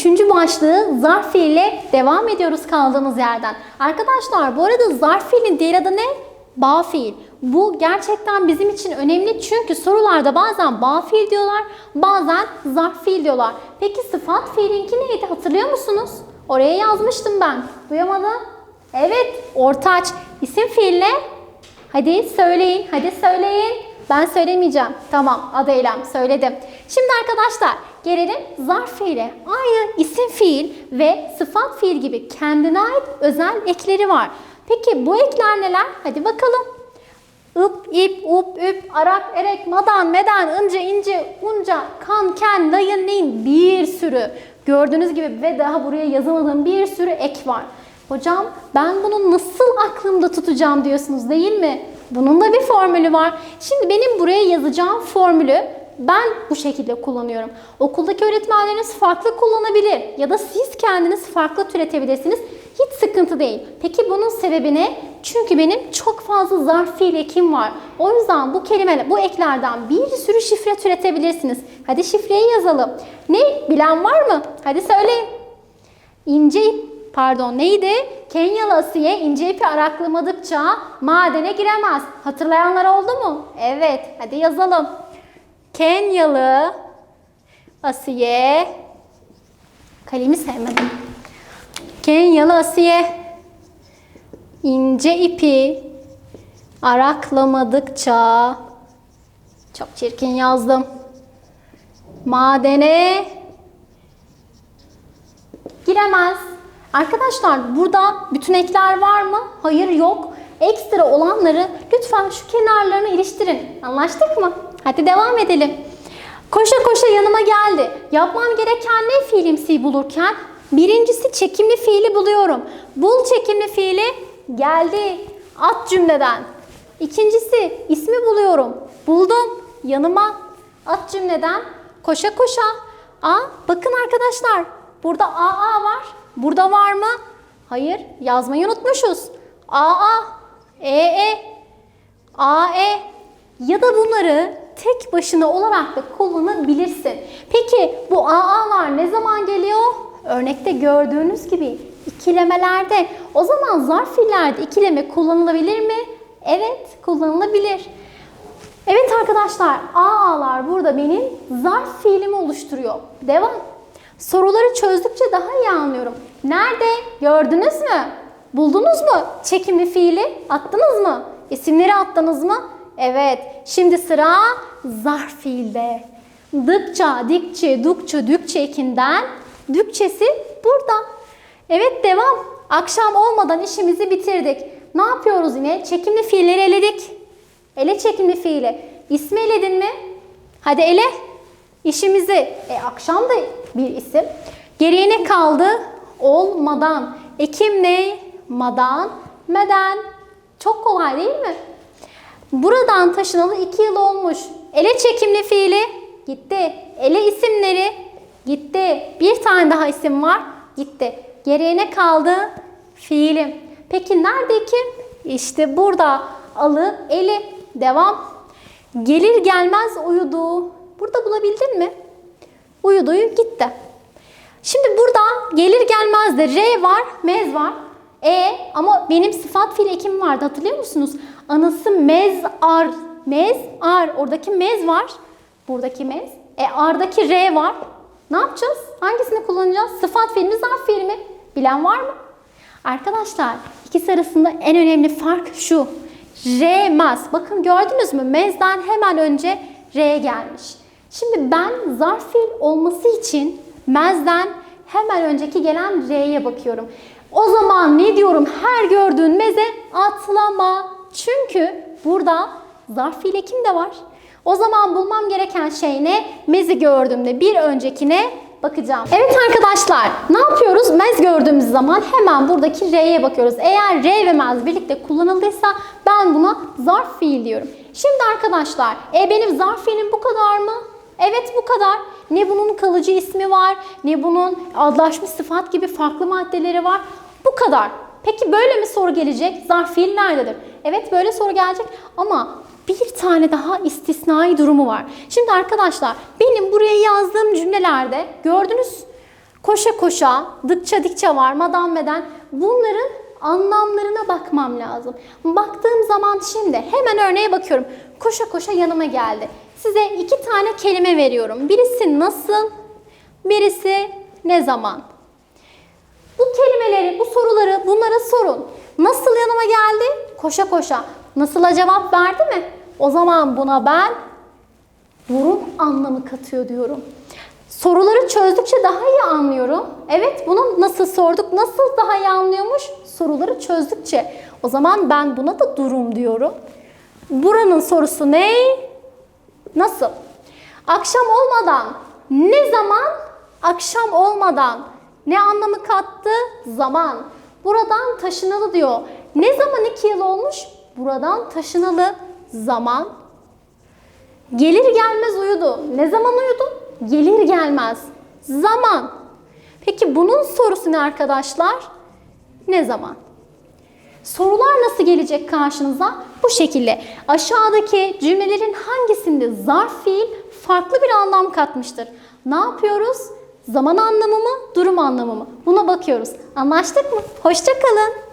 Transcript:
üçüncü başlığı zarf fiille devam ediyoruz kaldığımız yerden. Arkadaşlar bu arada zarf fiilin diğer adı ne? Bağ fiil. Bu gerçekten bizim için önemli çünkü sorularda bazen bağ fiil diyorlar, bazen zarf fiil diyorlar. Peki sıfat fiilinki neydi hatırlıyor musunuz? Oraya yazmıştım ben. Duyamadım. Evet, ortaç. İsim fiil ne? Hadi söyleyin, hadi söyleyin. Ben söylemeyeceğim. Tamam, eylem söyledim. Şimdi arkadaşlar gelelim zarf fiile. Aynı isim fiil ve sıfat fiil gibi kendine ait özel ekleri var. Peki bu ekler neler? Hadi bakalım. Ip, ip, up, üp, arak, erek, madan, meden, ince, ince, unca, kan, ken, dayın, neyin bir sürü. Gördüğünüz gibi ve daha buraya yazamadığım bir sürü ek var. Hocam ben bunu nasıl aklımda tutacağım diyorsunuz değil mi? Bunun da bir formülü var. Şimdi benim buraya yazacağım formülü ben bu şekilde kullanıyorum. Okuldaki öğretmenleriniz farklı kullanabilir ya da siz kendiniz farklı türetebilirsiniz. Hiç sıkıntı değil. Peki bunun sebebi ne? Çünkü benim çok fazla zarf fiil ekim var. O yüzden bu kelimeler, bu eklerden bir sürü şifre türetebilirsiniz. Hadi şifreyi yazalım. Ne? Bilen var mı? Hadi söyleyin. İnce pardon neydi? Kenyalı Asiye ince ipi araklamadıkça madene giremez. Hatırlayanlar oldu mu? Evet, hadi yazalım. Kenyalı Asiye kalemi sevmedim. Kenyalı Asiye ince ipi araklamadıkça çok çirkin yazdım. Madene giremez. Arkadaşlar burada bütün ekler var mı? Hayır yok. Ekstra olanları lütfen şu kenarlarına iliştirin. Anlaştık mı? Hadi devam edelim. Koşa koşa yanıma geldi. Yapmam gereken ne fiilimsi bulurken? Birincisi çekimli fiili buluyorum. Bul çekimli fiili geldi. At cümleden. İkincisi ismi buluyorum. Buldum. Yanıma. At cümleden. Koşa koşa. A bakın arkadaşlar. Burada AA var. Burada var mı? Hayır. Yazmayı unutmuşuz. AA. EE. AE. Ya da bunları tek başına olarak da kullanabilirsin. Peki bu AA'lar ne zaman geliyor? Örnekte gördüğünüz gibi ikilemelerde. O zaman zarf fiillerde ikileme kullanılabilir mi? Evet, kullanılabilir. Evet arkadaşlar, AA'lar burada benim zarf fiilimi oluşturuyor. Devam. Soruları çözdükçe daha iyi anlıyorum. Nerede? Gördünüz mü? Buldunuz mu? Çekimli fiili attınız mı? İsimleri attınız mı? Evet. Şimdi sıra zarf fiilde. Dıkça, dikçe, dukça, dükçe ekinden dükçesi burada. Evet devam. Akşam olmadan işimizi bitirdik. Ne yapıyoruz yine? Çekimli fiilleri eledik. Ele çekimli fiili. İsmi eledin mi? Hadi ele. İşimizi. E, akşam da bir isim. Geriye ne kaldı? Olmadan. Ekim ne? Madan. Meden. Çok kolay değil mi? Buradan taşınalı 2 yıl olmuş. Ele çekimli fiili gitti. Ele isimleri gitti. Bir tane daha isim var. Gitti. Geriye ne kaldı? Fiilim. Peki nerede ekim? İşte burada. Alı, eli. Devam. Gelir gelmez uyudu. Burada bulabildin mi? Uyuduyu gitti. Şimdi burada gelir gelmez de R var, mez var. E ama benim sıfat fiil ekim vardı hatırlıyor musunuz? Anası mez ar. Mez ar. Oradaki mez var. Buradaki mez. E ardaki R var. Ne yapacağız? Hangisini kullanacağız? Sıfat fiil mi, zarf fiil mi? Bilen var mı? Arkadaşlar ikisi arasında en önemli fark şu. R mez. Bakın gördünüz mü? Mez'den hemen önce R gelmiş. Şimdi ben zarf fiil olması için mez'den hemen önceki gelen R'ye bakıyorum. O zaman ne diyorum? Her gördüğün meze atlama. Çünkü burada zarf fiil ekim de var. O zaman bulmam gereken şey ne? Mezi gördüğümde bir öncekine bakacağım. Evet arkadaşlar ne yapıyoruz? Mez gördüğümüz zaman hemen buradaki R'ye bakıyoruz. Eğer R ve mez birlikte kullanıldıysa ben buna zarf fiil diyorum. Şimdi arkadaşlar e benim zarf fiilim bu kadar mı? Evet bu kadar. Ne bunun kalıcı ismi var, ne bunun adlaşmış sıfat gibi farklı maddeleri var. Bu kadar. Peki böyle mi soru gelecek? Zarf fiil nerededir? Evet böyle soru gelecek ama bir tane daha istisnai durumu var. Şimdi arkadaşlar benim buraya yazdığım cümlelerde gördünüz Koşa koşa, dıkça dikçe varmadan beden bunların anlamlarına bakmam lazım. Baktığım zaman şimdi hemen örneğe bakıyorum. Koşa koşa yanıma geldi. Size iki tane kelime veriyorum. Birisi nasıl, birisi ne zaman. Bu kelimeleri, bu soruları bunlara sorun. Nasıl yanıma geldi? Koşa koşa. Nasıl'a cevap verdi mi? O zaman buna ben durum anlamı katıyor diyorum. Soruları çözdükçe daha iyi anlıyorum. Evet bunu nasıl sorduk, nasıl daha iyi anlıyormuş? Soruları çözdükçe. O zaman ben buna da durum diyorum. Buranın sorusu ne? Nasıl? Akşam olmadan ne zaman? Akşam olmadan ne anlamı kattı? Zaman. Buradan taşınalı diyor. Ne zaman iki yıl olmuş? Buradan taşınalı zaman. Gelir gelmez uyudu. Ne zaman uyudu? Gelir gelmez. Zaman. Peki bunun sorusu ne arkadaşlar? Ne zaman? Sorular nasıl gelecek karşınıza? Bu şekilde. Aşağıdaki cümlelerin hangisinde zarf fiil farklı bir anlam katmıştır? Ne yapıyoruz? Zaman anlamı mı, durum anlamı mı? Buna bakıyoruz. Anlaştık mı? Hoşça kalın.